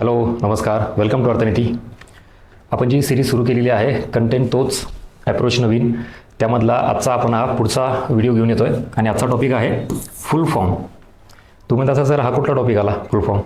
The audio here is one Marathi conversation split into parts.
हॅलो नमस्कार. वेलकम टू अर्थनीती आपण जी सिरीज सुरू केलेली आहे कंटेंट तोच ॲप्रोच नवीन त्यामधला आजचा आपण हा पुढचा व्हिडिओ घेऊन येतो आहे आणि आजचा टॉपिक आहे फुल फॉर्म तुम्ही तसा सर हा कुठला टॉपिक आला फुल फॉर्म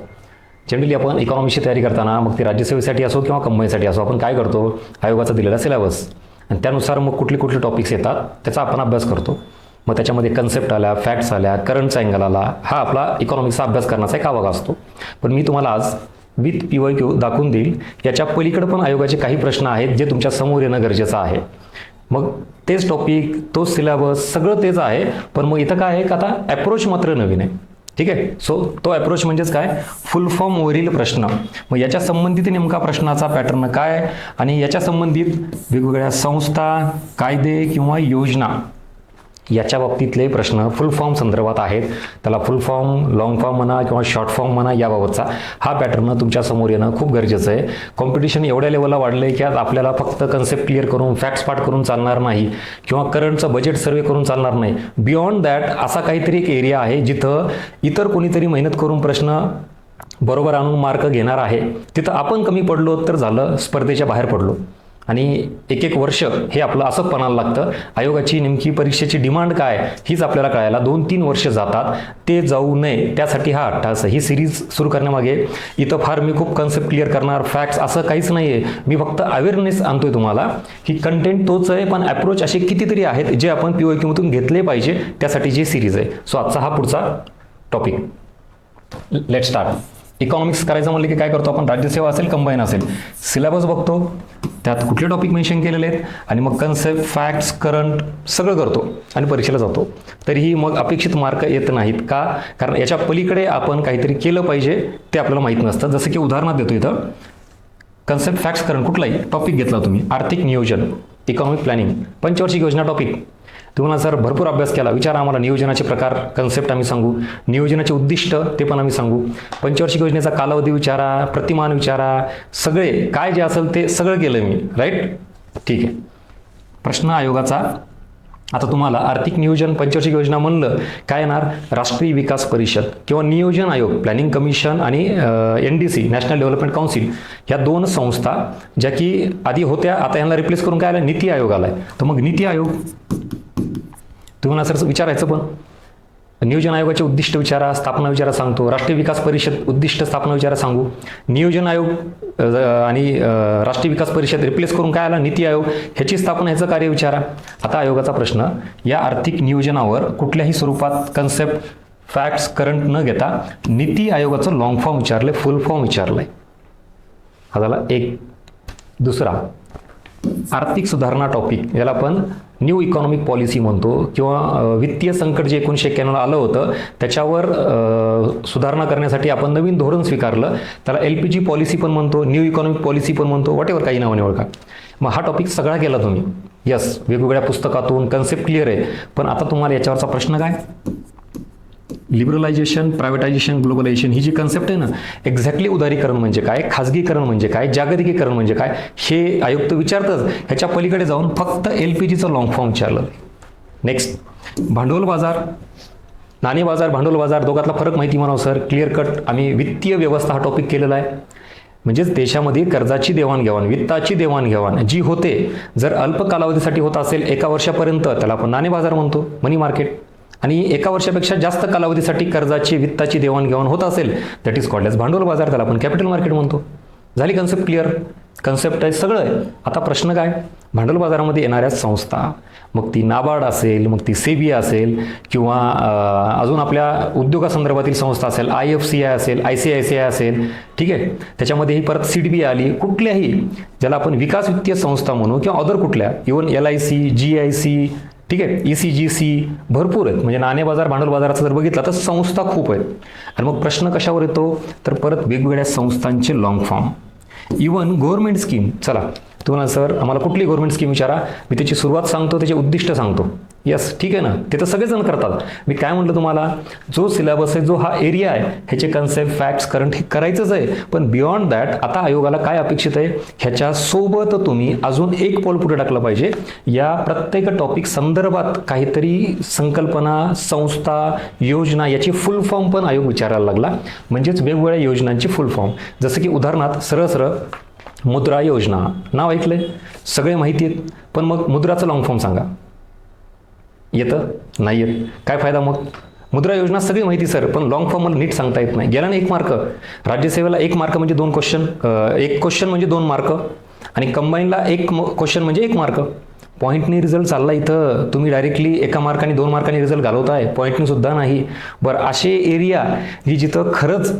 जनरली आपण इकॉनॉमीची तयारी करताना मग ती राज्यसेवेसाठी असो किंवा कंपनीसाठी असो आपण काय करतो? आयोगाचा दिलेला सिलेबस आणि त्यानुसार मग कुठले कुठले टॉपिक्स येतात त्याचा आपण अभ्यास करतो. मग त्याच्यामध्ये कन्सेप्ट आल्या फॅक्ट्स आल्या करंटचा अँगल आला हा आपला इकॉनॉमिक्सचा अभ्यास करण्याचा एक आवाग असतो. पण मी तुम्हाला आज विथ पी वाय क्यू दाखवून देईल. याच्या पलीकडे पण आयोगाचे काही प्रश्न आहेत जे तुमच्यासमोर येणं गरजेचं आहे. मग तेच टॉपिक तोच सिलेबस सगळं तेच आहे. पण मग इथं काय आहे का आता? ॲप्रोच मात्र नवीन आहे. ठीक आहे? सो तो अप्रोच म्हणजेच काय? फुल फॉर्मवरील प्रश्न. मग याच्या संबंधित नेमका प्रश्नाचा पॅटर्न काय? आणि याच्या संबंधित वेगवेगळ्या संस्था कायदे किंवा योजना याच्या बाबतीतले प्रश्न फुल फॉर्म संदर्भात आहेत. त्याला फुल फॉर्म लॉंग फॉर्म म्हणा किंवा शॉर्ट फॉर्म म्हणा याबाबतचा हा पॅटर्न तुमच्यासमोर येणं खूप गरजेचं आहे. कॉम्पिटिशन एवढ्या लेवलला वाढलं आहे की आज आपल्याला फक्त कन्सेप्ट क्लिअर करून फॅक्ट्स पाठ करून चालणार नाही किंवा करंटचं बजेट सर्वे करून चालणार नाही. बियॉन्ड दॅट असा काहीतरी एक एरिया आहे जिथं इतर कोणीतरी मेहनत करून प्रश्न बरोबर आणून मार्क घेणार आहे. तिथं आपण कमी पडलो तर झालं स्पर्धेच्या बाहेर पडलो. आणि एक एक वर्ष हे आपलं असं पणाला लागतं. आयोगाची नेमकी परीक्षेची डिमांड काय हीच आपल्याला कळायला दोन तीन वर्ष जातात. ते जाऊ नये त्यासाठी हा अट्टास ही सिरीज सुरू करण्यामागे इथं फार मी खूप कन्सेप्ट क्लिअर करणार फॅक्ट्स असं काहीच नाही आहे मी फक्त अवेअरनेस आणतोय तुम्हाला की कंटेंट तोच आहे पण अप्रोच असे कितीतरी आहेत जे आपण पी ओ क्यूमधून घेतले पाहिजे त्यासाठी जी सिरीज आहे. सो आजचा हा पुढचा टॉपिक लेट स्टार्ट इकॉनॉमिक्स करायचं म्हणलं की काय करतो आपण? राज्यसेवा असेल कंबाईन असेल. सिलेबस बघतो. त्यात कुठले टॉपिक मेन्शन केलेले आहेत? आणि मग कन्सेप्ट फॅक्ट्स करंट सगळं करतो. आणि परीक्षेला जातो. तरीही मग अपेक्षित मार्क येत नाहीत का? कारण याच्या पलीकडे आपण काहीतरी केलं पाहिजे ते आपल्याला माहीत नसतं. जसं की उदाहरणात देतो इथं. कन्सेप्ट फॅक्ट्स करंट कुठलाही टॉपिक घेतला तुम्ही. आर्थिक नियोजन इकॉनॉमिक प्लॅनिंग पंचवार्षिक योजना टॉपिक तुम्हाला जर भरपूर अभ्यास केला विचार आम्हाला नियोजनाचे प्रकार कन्सेप्ट आम्ही सांगू. नियोजनाचे उद्दिष्ट ते पण आम्ही सांगू. पंचवार्षिक योजनेचा कालावधी विचारा प्रतिमान विचारा सगळे काय जे असेल ते सगळं केलं मी राईट ठीक आहे. प्रश्न आयोगाचा आता तुम्हाला आर्थिक नियोजन पंचवार्षिक योजना म्हणलं काय येणार? राष्ट्रीय विकास परिषद किंवा नियोजन आयोग प्लॅनिंग कमिशन आणि N D C national development council ह्या दोन संस्था ज्या की आधी होत्या आता यांना रिप्लेस करून काय आलं नीती आयोग आलाय. तर मग नीती आयोग तुम्हाला सर विचारायचं पण. नियोजन आयोगाचे उद्दिष्ट विचारा स्थापना विचारा सांगतो. राष्ट्रीय विकास परिषद उद्दिष्ट स्थापना विचारा सांगू. नियोजन आयोग आणि राष्ट्रीय विकास परिषद रिप्लेस करून काय आला? नीती आयोग. ह्याची स्थापना ह्याचं कार्य विचारा. आता आयोगाचा प्रश्न या आर्थिक नियोजनावर कुठल्याही स्वरूपात कन्सेप्ट फॅक्ट्स करंट न घेता नीती आयोगाचं लॉंग फॉर्म विचारलंय फुल फॉर्म विचारलंय. हा झाला एक. दुसरा. आर्थिक सुधारणा टॉपिक याला आपण न्यू इकॉनॉमिक पॉलिसी म्हणतो किंवा वित्तीय संकट जे एकोणीसशे एक्क्याण्णवला आलं होतं त्याच्यावर सुधारणा करण्यासाठी आपण नवीन धोरण स्वीकारलं. त्याला एल पी जी पॉलिसी पण म्हणतो न्यू इकॉनॉमिक पॉलिसी पण म्हणतो वाटेवर काही नावाने ओळखा. मग हा टॉपिक सगळा केला तुम्ही. यस वेगवेगळ्या पुस्तकातून कन्सेप्ट क्लिअर आहे. पण आता तुम्हाला याच्यावरचा प्रश्न काय? लिबरलायझेशन प्रायव्हेटायझेशन ग्लोबलायझेशन ही जी कन्सेप्ट आहे ना एक्झॅक्टली उदारीकरण म्हणजे काय खाजगीकरण म्हणजे काय जागतिकीकरण म्हणजे काय हे आयुक्त विचारतच ह्याच्या पलीकडे जाऊन फक्त एल पी जीचं लॉंग फॉर्म विचारलं. नेक्स्ट भांडवल बाजार. नाणे बाजार भांडवल बाजार दोघातला फरक माहिती म्हणावं सर क्लिअर कट आम्ही वित्तीय व्यवस्था हा टॉपिक केलेला आहे. म्हणजेच देशामध्ये कर्जाची देवाणघेवाण वित्ताची देवाणघेवाण जी होते जर अल्प कालावधीसाठी होत असेल एका वर्षापर्यंत त्याला आपण नाणे बाजार म्हणतो मनी मार्केट आणि एका वर्षापेक्षा जास्त कालावधीसाठी कर्जाची वित्ताची देवाणघेवाण होत असेल दॅट इज कॉल्ड एज भांडवल बाजार. त्याला आपण कॅपिटल मार्केट म्हणतो. झाली कन्सेप्ट क्लिअर कन्सेप्ट आहे सगळं आहे. आता प्रश्न काय? भांडवल बाजारामध्ये येणाऱ्या संस्था मग ती नाबार्ड असेल मग ती सेबी असेल किंवा अजून आपल्या उद्योगासंदर्भातील संस्था असेल आय एफ सी आय असेल I C I C I असेल ठीक आहे? त्याच्यामध्ये ही परत सी डी बी आली. कुठल्याही ज्याला आपण विकास वित्तीय संस्था म्हणू किंवा अदर कुठल्या even L I C G I C ठीक आहे? ई सी जी सी भरपूर आहेत. म्हणजे नाणे बाजार भांडवल बाजाराचा जर बघितला तर संस्था खूप आहेत. आणि मग प्रश्न कशावर येतो? तर परत वेगवेगळ्या संस्थांचे long form even government scheme चला. तुम्हाला सर आम्हाला कुठली गव्हर्नमेंट स्कीम विचारा. मी त्याची सुरुवात सांगतो त्याचे उद्दिष्ट सांगतो. यस ठीक आहे ना? ते तर सगळेजण करतात. मी काय म्हटलं तुम्हाला? जो सिलेबस आहे जो हा एरिया आहे ह्याचे कन्सेप्ट फॅक्ट्स करंट हे करायचंच आहे. पण बियॉन्ड दॅट आता आयोगाला काय अपेक्षित आहे? ह्याच्यासोबत तुम्ही अजून एक पॉल पुढे टाकलं पाहिजे. या प्रत्येक टॉपिक संदर्भात काहीतरी संकल्पना संस्था योजना याची फुल फॉर्म पण आयोग विचारायला लागला. म्हणजेच वेगवेगळ्या योजनांची फुल फॉर्म जसं की उदाहरणार्थ सरळ सरळ मुद्रा योजना. नाव ऐकलंय? सगळे माहिती आहेत. पण मग मुद्राचं लॉंग फॉर्म सांगा. येतं? नाही येत काय फायदा मग? मुद्रा योजना सगळी माहिती सर पण लॉंग फॉर्म मला नीट सांगता येत नाही. गेला ना एक मार्क राज्यसेवेला एक मार्क म्हणजे दोन क्वेश्चन एक क्वेश्चन म्हणजे दोन मार्क आणि कंबाईनला एक क्वेश्चन म्हणजे एक मार्क पॉईंटनी रिझल्ट चालला इथं. तुम्ही डायरेक्टली एका मार्काने दोन मार्काने रिझल्ट घालवताय. पॉईंटनी सुद्धा नाही. बरं असे एरिया ही जिथं खरंच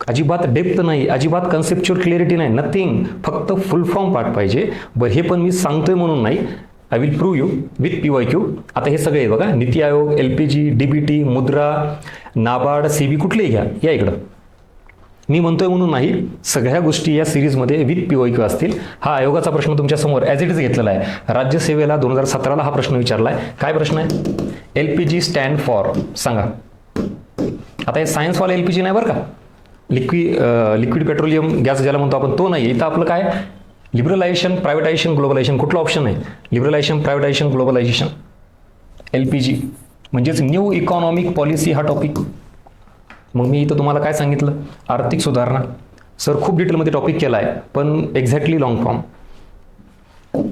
अजिबात डेप्थ नाही अजिबात कन्सेप्च्युअल क्लिअरिटी नाही नथिंग फक्त फुल फॉर्म पाठ पाहिजे. बरं हे पण मी सांगतोय म्हणून नाही. I will prove you with P Y Q आता हे सगळे बघा. Niti Aayog L P G D B T Mudra NABARD C बी कुठलेही घ्या. या इकडं. मी म्हणतोय म्हणून नाही सगळ्या गोष्टी या सिरीजमध्ये विथ पी वाय क्यू असतील. हा आयोगाचा प्रश्न तुमच्यासमोर ॲज इट इज घेतलेला आहे. राज्यसेवेला दोन हजार सतराला हा प्रश्न विचारला आहे काय प्रश्न आहे? L P G stand for सांगा. आता हे सायन्सवाला एल पी जी नाही बरं का? लिक्वि लिक्विड पेट्रोलियम गॅस ज्याला म्हणतो आपण तो नाही इथं आपलं काय? लिबरलायझेशन प्रायव्हेटायझेशन ग्लोबलायझेशन कुठलं ऑप्शन आहे? Liberalisation privatisation globalisation L P G म्हणजेच न्यू इकॉनॉमिक पॉलिसी हा टॉपिक मग मी इथं तुम्हाला काय सांगितलं? आर्थिक सुधारणा. सर खूप डिटेलमध्ये टॉपिक केला आहे पण एक्झॅक्टली लॉंग फॉर्म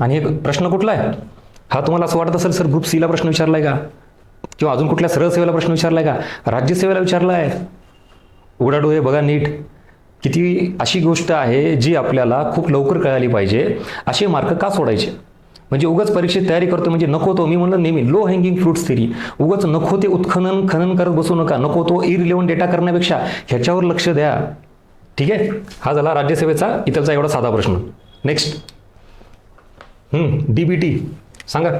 आणि एक प्रश्न कुठला आहे? हा तुम्हाला असं वाटत असेल सर ग्रुप सीला प्रश्न विचारला आहे का? किंवा अजून कुठल्या सरळ सेवेला प्रश्न विचारला आहे का? राज्यसेवेला विचारला आहे उघडा डोळे बघा नीट. किती अशी गोष्ट आहे जी आपल्याला खूप लवकर कळाली पाहिजे. असे मार्क का सोडायचे? म्हणजे उगाच परीक्षेत तयारी करतो म्हणजे नको तो. मी म्हणलं नेहमी लो हँगिंग फ्रुट्स थिरी उगाच नको ते उत्खनन खनन करत बसू नका. नको तो इरिलेवन डेटा करण्यापेक्षा ह्याच्यावर लक्ष द्या. ठीक आहे? हा झाला राज्यसभेचा इतरचा एवढा साधा प्रश्न. नेक्स्ट डी बी टी सांगा.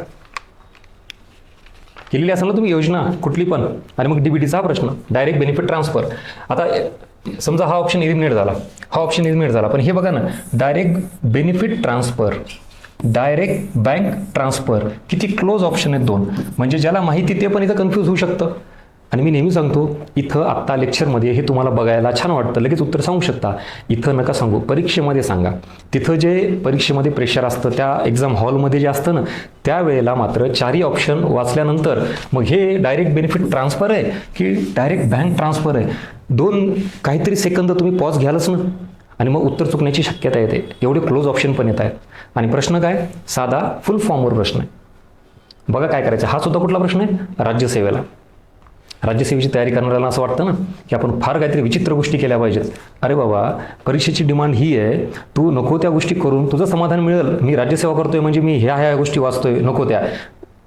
केलेली असेल ना तुम्ही योजना कुठली पण आणि मग डीबीटीचा हा प्रश्न डायरेक्ट बेनिफिट ट्रान्सफर आता समजा हा ऑप्शन इलिमिनेट झाला हा ऑप्शन इलिमिनेट झाला पण हे बघा ना direct benefit transfer direct bank transfer किती क्लोज ऑप्शन आहेत दोन. म्हणजे ज्याला माहिती ते पण इथं कन्फ्यूज होऊ शकतं. आणि मी नेहमी सांगतो इथं आत्ता लेक्चरमध्ये हे तुम्हाला बघायला छान वाटतं. लगेच उत्तर सांगू शकता. इथं नका सांगू. परीक्षेमध्ये सांगा. तिथं जे परीक्षेमध्ये प्रेशर असतं त्या एक्झाम हॉलमध्ये जे असतं ना त्यावेळेला मात्र चारही ऑप्शन वाचल्यानंतर मग हे डायरेक्ट बेनिफिट ट्रान्सफर आहे की डायरेक्ट बँक ट्रान्सफर आहे? दोन काहीतरी सेकंद तुम्ही पॉज घ्यालच ना. आणि मग उत्तर चुकण्याची शक्यता येते. एवढे क्लोज ऑप्शन पण येत आहेत. आणि प्रश्न काय? साधा फुल फॉर्मवर प्रश्न आहे. बघा काय करायचं. हा सुद्धा कुठला प्रश्न आहे? राज्यसेवेला. राज्यसेवेची तयारी करणाऱ्याला असं वाटतं ना की आपण फार काहीतरी विचित्र गोष्टी केल्या पाहिजेत. अरे बाबा परीक्षेची डिमांड ही आहे तू नको त्या गोष्टी करून तुझं समाधान मिळेल. मी राज्यसेवा करतोय म्हणजे मी ह्या ह्या गोष्टी वाचतोय नको त्या.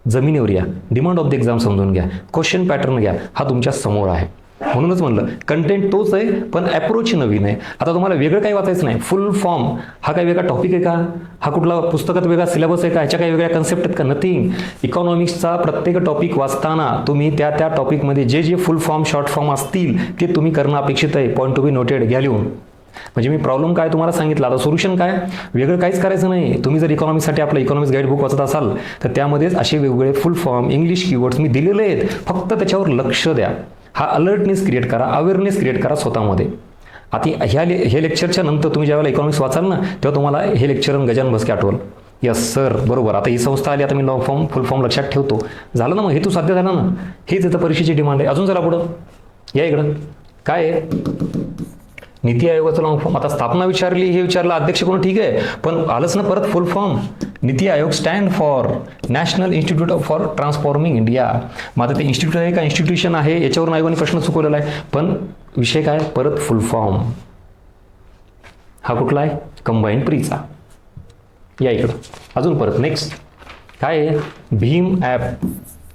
जमिनीवर या. डिमांड ऑफ द एक्झाम समजून घ्या. क्वेश्चन पॅटर्न घ्या. हा तुमच्यासमोर आहे. म्हणूनच म्हणलं कंटेंट तोच आहे पण अप्रोच नवीन आहे. आता तुम्हाला वेगळं काही वाचायचं नाही. फुल फॉर्म हा काही वेगळा टॉपिक आहे का? हा कुठला पुस्तकात वेगळा सिलेबस आहे का? ह्याच्या काही वेगळ्या कन्सेप्ट आहेत का? नथिंग इकॉनॉमिक्सचा प्रत्येक टॉपिक वाचताना तुम्ही त्या त्या टॉपिकमध्ये जे जे फुल फॉर्म शॉर्ट फॉर्म असतील ते तुम्ही करणं अपेक्षित आहे. पॉईंट टू बी नोटेड घ्या लिहून. म्हणजे मी प्रॉब्लेम काय तुम्हाला सांगितलं? आता सोल्युशन काय? वेगळं काहीच करायचं नाही. तुम्ही जर इकॉनॉमिक्ससाठी आपलं इकॉनॉमिक्स गाईड बुक वाचत असाल तर त्यामध्येच असे वेगवेगळे फुल फॉर्म इंग्लिश कीवर्ड्स मी दिलेले आहेत. फक्त त्याच्यावर लक्ष द्या. हा अलर्टनेस क्रिएट करा अवेअरनेस क्रिएट करा स्वतःमध्ये. आता ह्या ले हे लेक्चरच्या नंतर तुम्ही ज्यावेळेला इकॉनॉमिक्स वाचाल ना तेव्हा तुम्हाला हे लेक्चर आणि गजान भसके आठवल. यस सर बरोबर. आता ही संस्था आली आता मी लॉ फॉर्म फुल फॉर्म लक्षात ठेवतो. झालं ना मग हे तू साध्य झाला ना. हेच इथं परीक्षेची डिमांड आहे. अजून जरा पुढं. या इकडं. काय आहे? नीती आयोगाचं लॉंग फॉर्म. आता स्थापना विचारली हे विचारलं अध्यक्ष कोण? ठीक आहे. पण आलंच ना परत full form Niti Aayog stand for national institute for transforming India मग आता ते इन्स्टिट्यूट आहे का? इन्स्टिट्यूशन आहे. याच्यावरून आयोगाने प्रश्न चुकवलेला आहे. पण विषय काय? परत फुल फॉर्म हा कुठला आहे? कंबाईन प्रीचा या इकडं. अजून परत. नेक्स्ट काय आहे? भीम ॲप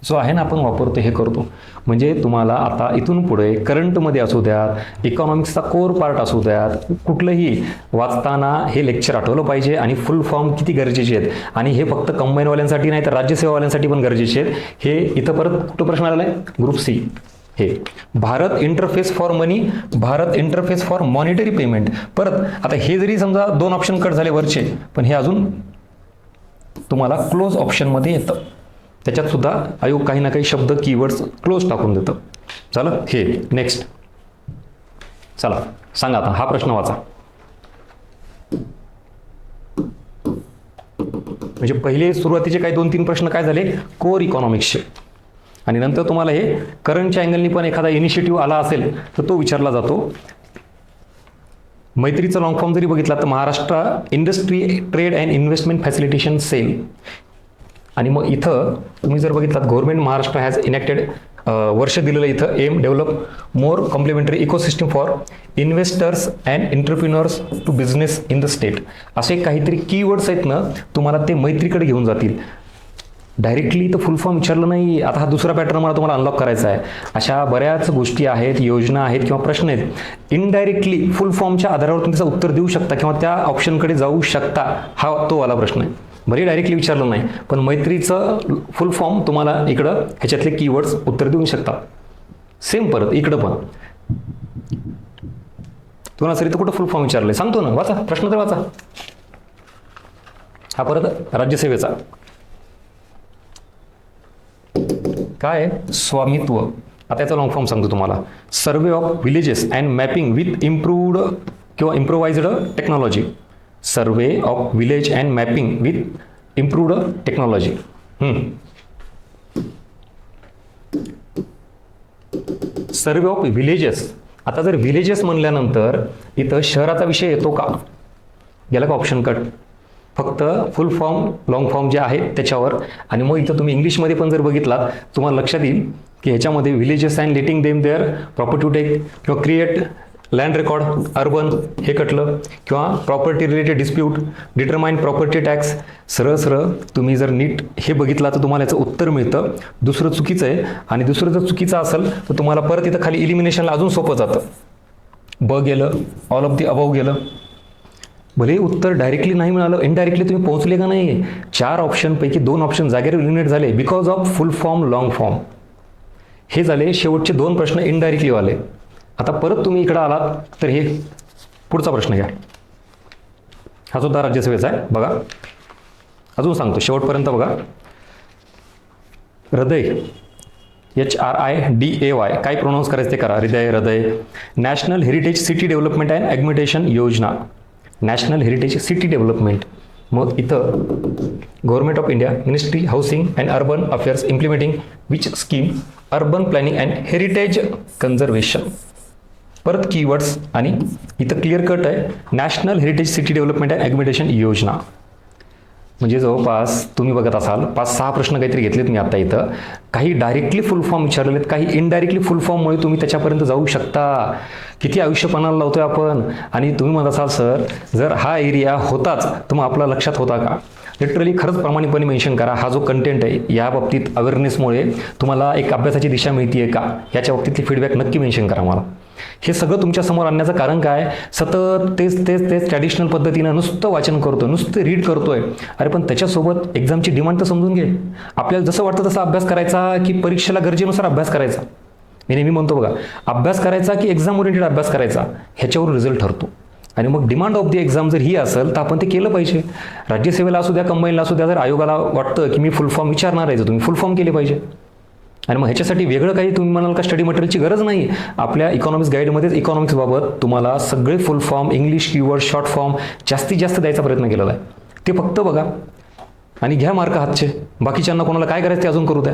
जो आहे ना आपण वापरतो हे करतो. म्हणजे तुम्हाला आता इथून पुढे करंटमध्ये असू द्यात इकॉनॉमिक्सचा कोर पार्ट असू द्यात कुठलंही वाचताना हे लेक्चर आठवलं पाहिजे आणि फुल फॉर्म किती गरजेचे आहेत. आणि हे फक्त कंबाईनवाल्यांसाठी नाही तर राज्यसेवावाल्यांसाठी पण गरजेचे आहेत. हे इथं परत कुठं प्रश्न आलेला आहे? ग्रुप सी हे. Bharat interface for money Bharat interface for monetary payment परत आता हे जरी समजा दोन ऑप्शन कट झाले वरचे पण हे अजून तुम्हाला क्लोज ऑप्शनमध्ये येतं. त्याच्यात सुद्धा आयोग काही ना काही शब्द कीवर्ड्स क्लोज टाकून देतं. झालं? हे नेक्स्ट चला सांगा आता हा प्रश्न वाचा. म्हणजे पहिले सुरुवातीचे काही दोन तीन प्रश्न काय झाले? कोर इकॉनॉमिक्सचे आणि नंतर तुम्हाला हे करंटच्या अँगलनी पण एखादा इनिशिएटिव्ह आला असेल तर तो विचारला जातो. मैत्रीचा लॉंग फॉर्म जरी बघितला तर Maharashtra industry trade and investment facilitation cell आणि मग इथं तुम्ही जर बघितलात गव्हर्नमेंट महाराष्ट्र हॅज इनेक्टेड वर्ष दिलेलं इथं M develop more complementary ecosystem for investors and entrepreneurs to business in the state असे काहीतरी कीवर्ड्स आहेत ना तुम्हाला ते मैत्रीकडे घेऊन जातील. डायरेक्टली तर फुल फॉर्म विचारलं नाही आता हा दुसरा पॅटर्न मला तुम्हाला अनलॉक करायचा आहे. अशा बऱ्याच गोष्टी आहेत योजना आहेत किंवा प्रश्न आहेत. इनडायरेक्टली फुल फॉर्मच्या आधारावर तुम्ही त्याचं उत्तर देऊ शकता किंवा त्या ऑप्शनकडे जाऊ शकता हा तो वाला प्रश्न आहे. भले डायरेक्टली विचारलं नाही. पण मैत्रीचं फुल फॉर्म तुम्हाला इकडं ह्याच्यातले कीवर्ड्स उत्तर देऊ शकतात सेम परत इकडं पण. तुम्हाला सर इथं कुठं फुल फॉर्म विचारलंय? सांगतो ना वाचा प्रश्न तर वाचा. हा परत राज्यसेवेचा. काय स्वामित्व. आता याचा लॉंग फॉर्म सांगतो तुम्हाला. Survey of villages and mapping with improved किंवा improvised technology survey of village and mapping with improved technology survey of villages आता जर विलेजेस म्हणल्यानंतर इथं शहराचा विषय येतो का? गेला का ऑप्शन कट फक्त फुल फॉर्म लॉंग फॉर्म जे आहेत त्याच्यावर. आणि मग इथं तुम्ही इंग्लिशमध्ये पण जर बघितलात तुम्हाला लक्षात येईल की ह्याच्यामध्ये villages and letting them their property take किंवा क्रिएट लँड रेकॉर्ड अर्बन हे कटलं. किंवा property related dispute determine property tax सरळ सरळ तुम्ही जर नीट हे बघितला तर तुम्हाला याचं उत्तर मिळतं. दुसरं चुकीचं आहे. आणि दुसरं जर चुकीचं असेल तर तुम्हाला परत इथं खाली इलिमिनेशनला अजून सोपं जातं. ब गेलं ऑल ऑफ दी अभाव गेलं. भले उत्तर डायरेक्टली नाही मिळालं इनडायरेक्टली तुम्ही पोहोचले का नाही चार ऑप्शनपैकी दोन ऑप्शन जागेवर इलिमिनेट झाले because of full form long form हे झाले शेवटचे दोन प्रश्न इनडायरेक्टलीवाले आता परत तुम्ही इकडं आलात तर हे पुढचा प्रश्न घ्या. हा सुद्धा राज्यसभेचा आहे बघा. अजून सांगतो शेवटपर्यंत बघा. Hriday H R I D A Y काय प्रोनाऊन्स करायचं ते करा. Hriday Hriday. National heritage city development and augmentation योजना नॅशनल हेरिटेज सिटी डेव्हलपमेंट मग इथं government of India ministry housing and urban affairs implementing which scheme urban planning and heritage conservation परत कीवर्ड्स आणि इथं क्लिअर कट आहे. National heritage city development and augmentation योजना. म्हणजे जवळपास तुम्ही बघत असाल पाच सहा प्रश्न काहीतरी घेतलेत मी आता इथं. काही डायरेक्टली फुल फॉर्म विचारलेले आहेत काही इनडायरेक्टली फुल फॉर्ममुळे तुम्ही त्याच्यापर्यंत जाऊ शकता. किती आयुष्यपणाला लावतोय आपण. आणि तुम्ही म्हणत असाल सर जर हा एरिया होताच तर मग आपला लक्षात होता का? लिटरली खरंच प्रामाणिकपणे मेन्शन करा. हा जो कंटेंट आहे या बाबतीत अवेअरनेसमुळे तुम्हाला एक अभ्यासाची दिशा मिळते का? याच्या बाबतीतली फीडबॅक नक्की मेन्शन करा मला. हे सगळं तुमच्यासमोर आणण्याचं कारण काय? सतत तेच तेच तेच ट्रॅडिशनल पद्धतीनं नुसतं वाचन करतोय नुसतं रीड करतोय. अरे पण त्याच्यासोबत एक्झामची डिमांड तर समजून घे. आपल्याला जसं वाटतं तसा अभ्यास करायचा की परीक्षेला गरजेनुसार अभ्यास करायचा. मी नेहमी म्हणतो बघा अभ्यास करायचा की एक्झाम ओरिएंटेड अभ्यास करायचा ह्याच्यावर रिझल्ट ठरतो. आणि मग डिमांड ऑफ दी एक्झाम जर ही असेल तर आपण ते केलं पाहिजे. राज्यसेवेला असू द्या कंबाईनला असू द्या जर आयोगाला वाटतं की मी फुल फॉर्म विचारणार आहे तर तुम्ही फुल फॉर्म केले पाहिजे. आणि मग ह्याच्यासाठी वेगळं काही तुम्ही म्हणाल का स्टडी मटेरियलची गरज नाही आपल्या इकॉनॉमिक्स गाईडमध्येच इकॉनॉमिक्सबाबत तुम्हाला सगळे full form English keyword short form जास्तीत जास्त द्यायचा प्रयत्न केलेला आहे. ते फक्त बघा. आणि घ्या मार्क हातचे. बाकीच्यांना कोणाला काय करायचं ते अजून करू द्या.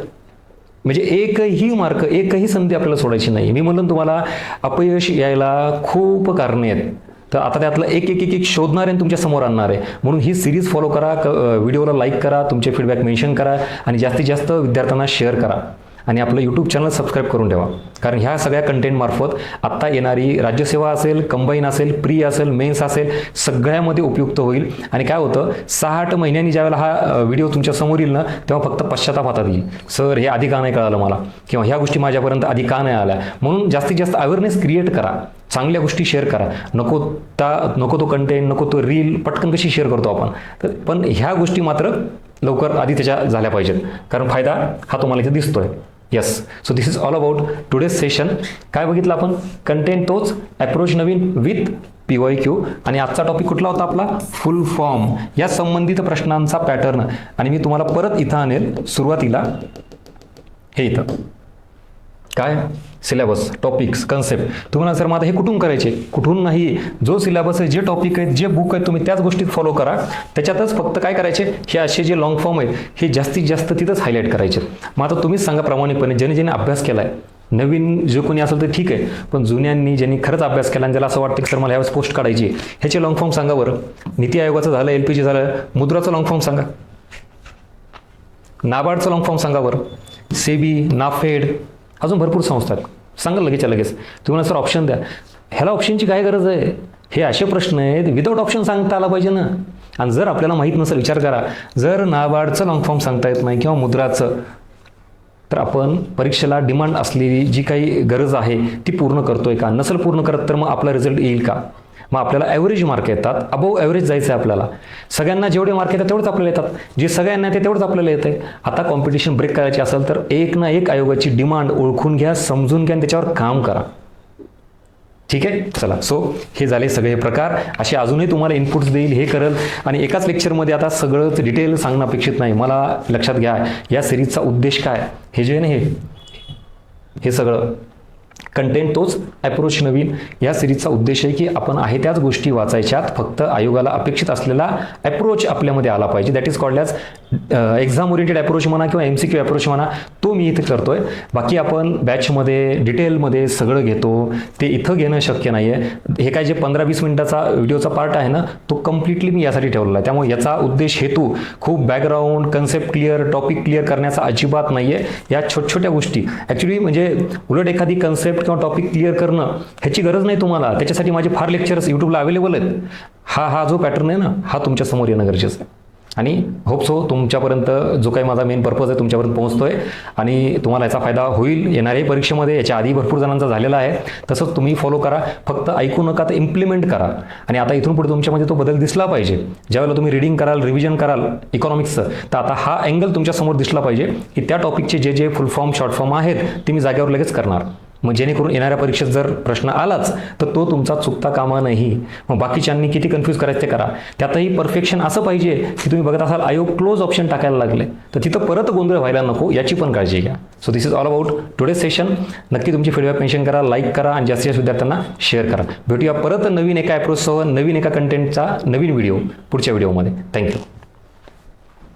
म्हणजे एकही मार्क एकही संधी आपल्याला सोडायची नाही मी म्हणून तुम्हाला अपयश यायला खूप कारणे आहेत. तर आता त्यातलं एक एक एक एक शोधणार आहे आणि तुमच्यासमोर आणणार. आहे म्हणून ही सिरीज फॉलो करा क व्हिडिओला लाईक करा तुमचे फीडबॅक मेन्शन करा आणि जास्तीत जास्त विद्यार्थ्यांना शेअर करा. आणि आपलं यूट्यूब चॅनल सबस्क्राईब करून ठेवा. कारण ह्या सगळ्या कंटेंटमार्फत आत्ता येणारी राज्यसेवा असेल कंबाईन असेल प्री असेल मेन्स असेल सगळ्यामध्ये उपयुक्त होईल. आणि काय होतं सहा आठ महिन्यांनी ज्यावेळेला हा व्हिडिओ तुमच्यासमोर येईल ना तेव्हा फक्त पश्चाताप हातात येईल. सर हे आधी का नाही कळालं मला? किंवा ह्या गोष्टी माझ्यापर्यंत आधी का नाही आल्या? म्हणून जास्तीत जास्त अवेअरनेस क्रिएट करा. चांगल्या गोष्टी शेअर करा. नको त्या नको तो कंटेंट नको तो रील पटकन कशी शेअर करतो आपण? तर पण ह्या गोष्टी मात्र लवकर आधी त्याच्या झाल्या पाहिजेत. कारण फायदा हा तुम्हाला इथे दिसतोय. Yes so this is all about today's session काय बघितलं आपण? कंटेंट तोच अप्रोच नवीन विथ पी वाय क्यू आणि आजचा टॉपिक कुठला होता आपला? फुल फॉर्म या संबंधित प्रश्नांचा पॅटर्न आणि मी तुम्हाला परत इथं आणेल सुरुवातीला. हे इथं. काय सिलेबस टॉपिक्स कन्सेप्ट तुम्हाला सर मग आता हे कुठून करायचे? कुठून नाही? जो सिलेबस आहे जे टॉपिक आहेत जे बुक आहेत तुम्ही त्याच गोष्टीत फॉलो करा. त्याच्यातच फक्त काय करायचे? हे असे जे लॉंग फॉर्म आहेत हे जास्तीत जास्त तिथंच हायलाईट करायचे. मग आता तुम्हीच सांगा प्रामाणिकपणे ज्याने ज्याने अभ्यास केला आहे नवीन जे कोणी असेल तर ठीक आहे पण जुन्यांनी ज्यांनी खरंच अभ्यास केला आणि ज्याला असं वाटतं की सर मला ह्यावेळेस पोस्ट काढायची ह्याचे लॉंग फॉर्म सांगा बरं. नीती आयोगाचं झालं एल पी जी झालं मुद्राचं लॉंग फॉर्म सांगा. नाबार्डचं लॉंग फॉर्म सांगा बरं. सेबी नाफेड अजून भरपूर संस्था आहेत. सांगा लगेचच्या लगेच. तुम्हाला सर ऑप्शन द्या. ह्याला ऑप्शनची काय गरज आहे? हे असे प्रश्न आहेत विदाऊट ऑप्शन सांगता आला पाहिजे ना. आणि जर आपल्याला माहीत नसेल विचार करा. जर नाबार्डचं लॉंग फॉर्म सांगता येत नाही किंवा मुद्राचं तर आपण परीक्षेला डिमांड असलेली जी काही गरज आहे ती पूर्ण करतोय का? नसेल पूर्ण करत तर मग आपला रिझल्ट येईल का? मग आपल्याला ॲव्हरेज मार्क येतात. अबोव ॲव्हरेज जायचं आहे आपल्याला. सगळ्यांना जेवढे मार्क येतात तेवढंच आपल्याला येतात. जे सगळ्यांना येते तेवढंच आपल्याला येते आता कॉम्पिटिशन ब्रेक करायची असेल तर एक ना एक आयोगाची डिमांड ओळखून घ्या समजून घ्या आणि त्याच्यावर काम करा. ठीक आहे? चला. सो हे झाले सगळे प्रकार. असे अजूनही तुम्हाला इनपुट्स देईल हे करेल. आणि एकाच लेक्चरमध्ये आता सगळंच डिटेल सांगणं अपेक्षित नाही. मला लक्षात घ्या या सिरीजचा उद्देश काय? हे जे आहे ना हे? हे सगळं. कंटेंट तोच अप्रोच नवीन. या सिरीजचा उद्देश आहे की आपण आहे त्याच गोष्टी वाचायच्यात. फक्त आयोगाला अपेक्षित असलेला अप्रोच आपल्यामध्ये आला पाहिजे. That is called as exam oriented approach म्हणा किंवा एम सी क्यू अप्रोच म्हणा तो मी इथे आहे बाकी आपण बॅचमध्ये डिटेलमध्ये सगळं घेतो. ते इथं घेणं शक्य नाही आहे हे काय जे पंधरा वीस मिनिटाचा व्हिडिओचा पार्ट आहे ना तो कम्प्लिटली मी यासाठी ठेवलेला आहे. त्यामुळे याचा उद्देश हेतू खूप background concept clear topic clear करण्याचा अजिबात नाही आहे या छोट छोट्या गोष्टी. ॲक्च्युली म्हणजे उलट एखादी कन्सेप्ट किंवा टॉपिक क्लिअर करणं ह्याची गरज नाही तुम्हाला. त्याच्यासाठी माझे फार लेक्चर्स यूट्यूबला अवेलेबल आहेत. हा हा जो पॅटर्न आहे ना हा तुमच्यासमोर येणं गरजेचं आहे. आणि होप सो तुमच्यापर्यंत जो काही माझा मेन पर्पज आहे तुमच्यापर्यंत पोहोचतोय. आणि तुम्हाला याचा फायदा होईल. येणाऱ्याही परीक्षेमध्ये याच्या आधी भरपूर जणांचा झालेला आहे. तसंच तुम्ही फॉलो करा. फक्त ऐकू नका तर इम्प्लिमेंट करा. आणि आता इथून पुढे तुमच्यामध्ये तो बदल दिसला पाहिजे. ज्यावेळेला तुम्ही रिडिंग कराल रिव्हिजन कराल इकॉनॉमिक्सचं तर आता हा अँगल तुमच्यासमोर दिसला पाहिजे की त्या टॉपिकचे जे जे फुल फॉर्म शॉर्ट फॉर्म आहेत ते मी जागेवर लगेच करणार. मग जेणेकरून येणाऱ्या परीक्षेत जर प्रश्न आलाच तर तो तुमचा चुकता कामा नाही. मग बाकीच्यांनी किती कन्फ्यूज करायचं ते करा. त्यातही परफेक्शन असं पाहिजे की तुम्ही बघत असाल आयोग क्लोज ऑप्शन टाकायला लागले. तर तिथं परत गोंधळ व्हायला नको याची पण काळजी घ्या. So this is all about today session नक्की तुमची फीडबॅक मेन्शन करा लाईक करा आणि जास्तीत जास्त विद्यार्थ्यांना शेअर करा. भेटूया परत नवीन एका अप्रोचसह नवीन एका कंटेंटचा नवीन व्हिडिओ पुढच्या व्हिडिओमध्ये थँक्यू